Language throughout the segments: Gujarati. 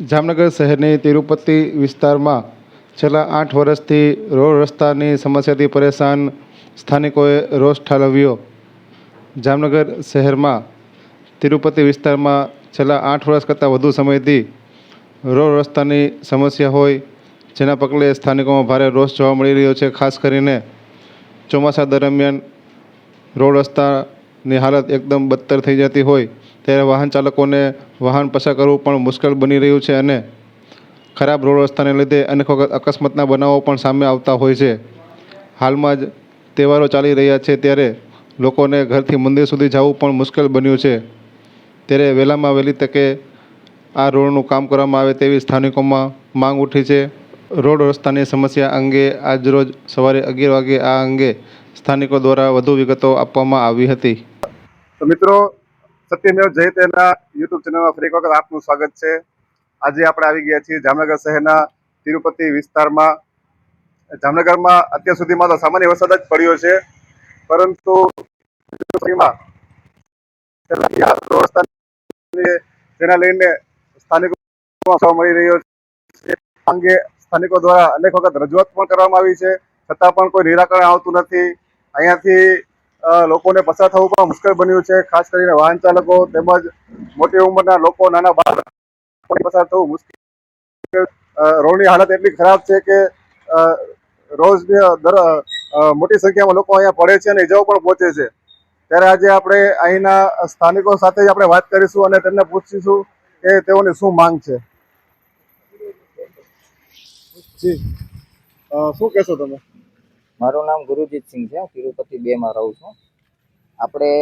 જામનગર શહેરની તિરુપતિ વિસ્તારમાં છેલ્લા આઠ વર્ષથી રોડ રસ્તાની સમસ્યાથી પરેશાન સ્થાનિકોએ રોષ ઠાલવ્યો. જામનગર શહેરમાં તિરુપતિ વિસ્તારમાં છેલ્લા આઠ વર્ષ કરતાં વધુ સમયથી રોડ રસ્તાની સમસ્યા હોય, જેના પગલે સ્થાનિકોમાં ભારે રોષ જોવા મળી રહ્યો છે, ખાસ કરીને ચોમાસા દરમિયાન રોડ રસ્તાની હાલત એકદમ બદતર થઈ જતી હોય, ત્યારે વાહન ચાલકોને વાહન પસાર કરવું પણ મુશ્કેલ બની રહ્યું છે અને ખરાબ રોડ રસ્તાને લીધે અનેક વખત અકસ્માતના બનાવો પણ સામે આવતા હોય છે. હાલમાં જ તહેવારો ચાલી રહ્યા છે ત્યારે લોકોને ઘરથી મંદિર સુધી જવું પણ મુશ્કેલ બન્યું છે. ત્યારે વહેલામાં વહેલી તકે આ રોડનું કામ કરવામાં આવે તેવી સ્થાનિકોમાં માંગ ઉઠી છે. રોડ રસ્તાની સમસ્યા અંગે આજરોજ સવારે અગિયાર વાગે આ અંગે સ્થાનિકો દ્વારા વધુ વિગતો આપવામાં આવી હતી. તો મિત્રો, સત્યમેવ જયતેના યુટ્યુબ ચેનલમાં ફરી એક વખત આપનું સ્વાગત છે. આજે આપણે આવી ગયા છીએ જામનગર શહેરના તિરુપતિ વિસ્તારમાં. જામનગરમાં અત્યાર સુધીમાં તો સામાન્ય વરસાદ જ પડ્યો છે, પરંતુ જેના લઈને સ્થાનિકોમાં મળી રહ્યો છે. અંગે સ્થાનિકો દ્વારા અનેક વખત રજૂઆત પણ કરવામાં આવી છે. છતાં પણ કોઈ નિરાકરણ આવતું નથી. અહીંયાથી લોકોને પસાર થવું પણ મુશ્કેલ બન્યું છે. ખાસ કરીને વાહન ચાલકો તેમજ મોટી ઉંમરના લોકો, નાના બાળકો પસાર થવું મુશ્કેલ રોડની હાલત એટલી ખરાબ છે કે રોજ મોટી સંખ્યામાં લોકો અહીંયા પડે છે અને ઇજાઓ પણ પહોંચે છે. ત્યારે આજે આપણે અહીંના સ્થાનિકો સાથે જ આપણે વાત કરીશું અને તેમને પૂછીશું કે તેઓની શું માંગ છે. શું કહેશો તમે? મારું નામ ગુરુજીત સિંહ છે, તિરુપતિ બેમાં રહું છું. આપણે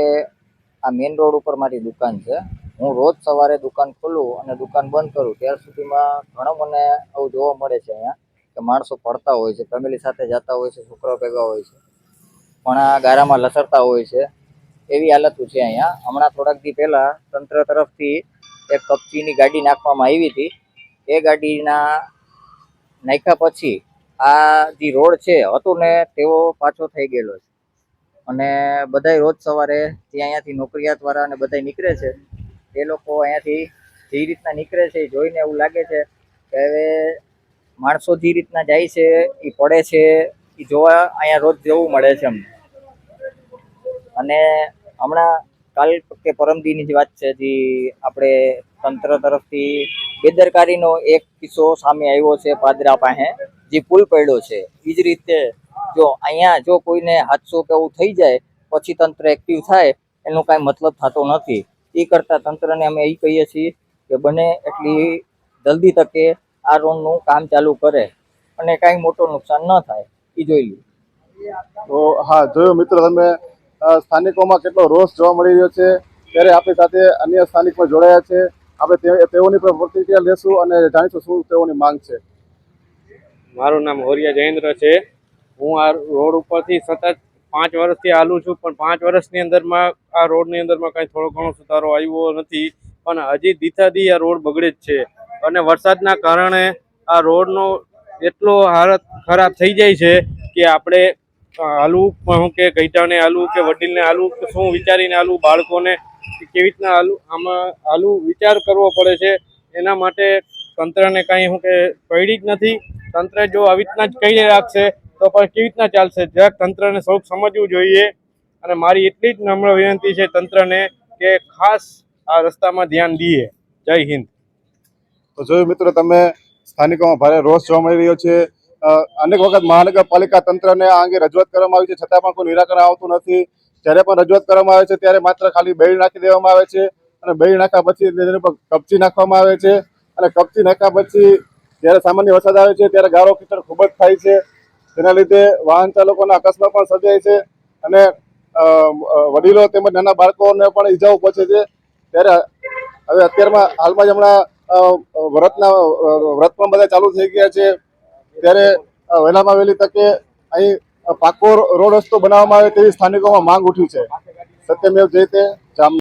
આ મેઇન રોડ ઉપર મારી દુકાન છે. હું રોજ સવારે દુકાન ખોલું અને દુકાન બંધ કરું, ત્યાર સુધીમાં ઘણો મને આવું જોવા મળે છે અહીંયા, કે માણસો પડતા હોય છે, ફેમિલી સાથે જતા હોય છે, છોકરાઓ ભેગા હોય છે. પણ આ ગારામાં લસરતા હોય છે. એવી હાલત છે અહીંયા. હમણાં થોડાક દી પહેલા તંત્ર તરફથી એક કપચીની ગાડી નાખવામાં આવી હતી. એ ગાડીના નાખ્યા પછી આ જે રોડ છે, હતો ને તેવો પાછો થઈ ગયેલો છે. અને બધાય રોજ સવારે જે અહીંયાથી નોકરિયાત વાળા અને બધા નીકળે છે, એ લોકો અહીંયાથી જે રીતના નીકળે છે એ જોઈને એવું લાગે છે કે હવે માણસો જે રીતના જાય છે, એ પડે છે, એ જોવા અહીંયા રોજ જોવું મળે છે અમને. અને હમણાં કાલ કે પરમદીની જ વાત છે જે આપણે તંત્ર તરફથી બેદરકારીનો એક કિસ્સો સામે આવ્યો છે પાદરા પાસે. જે પુલ પડ્યો છે એ જ રીતે જો અહીંયા જો કોઈને હાદસો કે એવું થઈ જાય, પછી તંત્ર એક્ટિવ થાય, એનો કાંઈ મતલબ થતો નથી. એ કરતાં તંત્રને અમે એ કહીએ છીએ કે બને એટલી જલ્દી તકે આ રોડનું કામ ચાલુ કરે અને કાંઈ મોટું નુકસાન ન થાય. એ જોઈ લે તો હા, જોયું મિત્રો તમે સ્થાનિકોમાં કેટલો રોષ જોવા મળી રહ્યો છે, ત્યારે આપણી સાથે અન્ય સ્થાનિક જોડાયા છે. આપણે તેઓની પણ પ્રતિક્રિયા લેશું અને જાણીશું શું તેઓની માંગ છે. મારું નામ હોરિયા જયેન્દ્ર છે. હું આ રોડ ઉપરથી સતત પાંચ વર્ષથી હાલું છું, પણ પાંચ વર્ષની અંદરમાં આ રોડની અંદરમાં કાંઈ થોડો ઘણો સુધારો આવ્યો નથી, પણ હજી દીથાદી આ રોડ બગડે જ છે. અને વરસાદના કારણે આ રોડનો એટલો હાલત ખરાબ થઈ જાય છે કે આપણે હાલવું, પણ કે ગઈટાને હાલવું, કે વડીલને હાલવું, કે શું વિચારીને હાલવું, બાળકોને કેવી રીતના હાલવું, આમાં હાલવું વિચાર કરવો પડે છે. એના માટે તંત્રને કાંઈ હું કે પડી જ નથી. તંત્ર જો આવી રીતના જ કહી રાખશે, તો પણ કેવી રીતના ચાલશે? જરાક તંત્રને સૌ સમજવું જોઈએ. અને મારી એટલી જ નમ્ર વિનંતી છે તંત્રને કે ખાસ આ રસ્તામાં ધ્યાન દઈએ. જય હિન્દ. તો જોયું મિત્રો, તમે સ્થાનિકોમાં ભારે રોષ જોવા મળી રહ્યો છે. અનેક વખત મહાનગરપાલિકા તંત્રને આ અંગે રજૂઆત કરવામાં આવી છે. છતાં પણ કોઈ નિરાકરણ આવતું નથી. જ્યારે પણ રજૂઆત કરવામાં આવે છે, ત્યારે માત્ર ખાલી બેડી નાખી દેવામાં આવે છે. અને બેડી નાખ્યા પછી તેની કપચી નાખવામાં આવે છે. અને કપચી નાખ્યા પછી જ્યારે સામાન્ય વરસાદ આવે છે, ત્યારે ગારો કીચડ ખૂબ જ થાય છે. તેના લીધે વાહન ચાલકોના અકસ્માત પણ સર્જાય છે અને વડીલો તેમજ નાના બાળકોને પણ ઈજાઓ પહોંચે છે. ત્યારે હવે અત્યારમાં હાલમાં જ હમણાં વ્રતના વ્રત પણ બધા ચાલુ થઈ ગયા છે. ત્યારે વહેલામાં વહેલી તકે અહીં પાકો રોડ રસ્તો બનાવવામાં આવે તેવી સ્થાનિકોમાં માંગ ઉઠી છે. સત્યમેવ જયતે જામ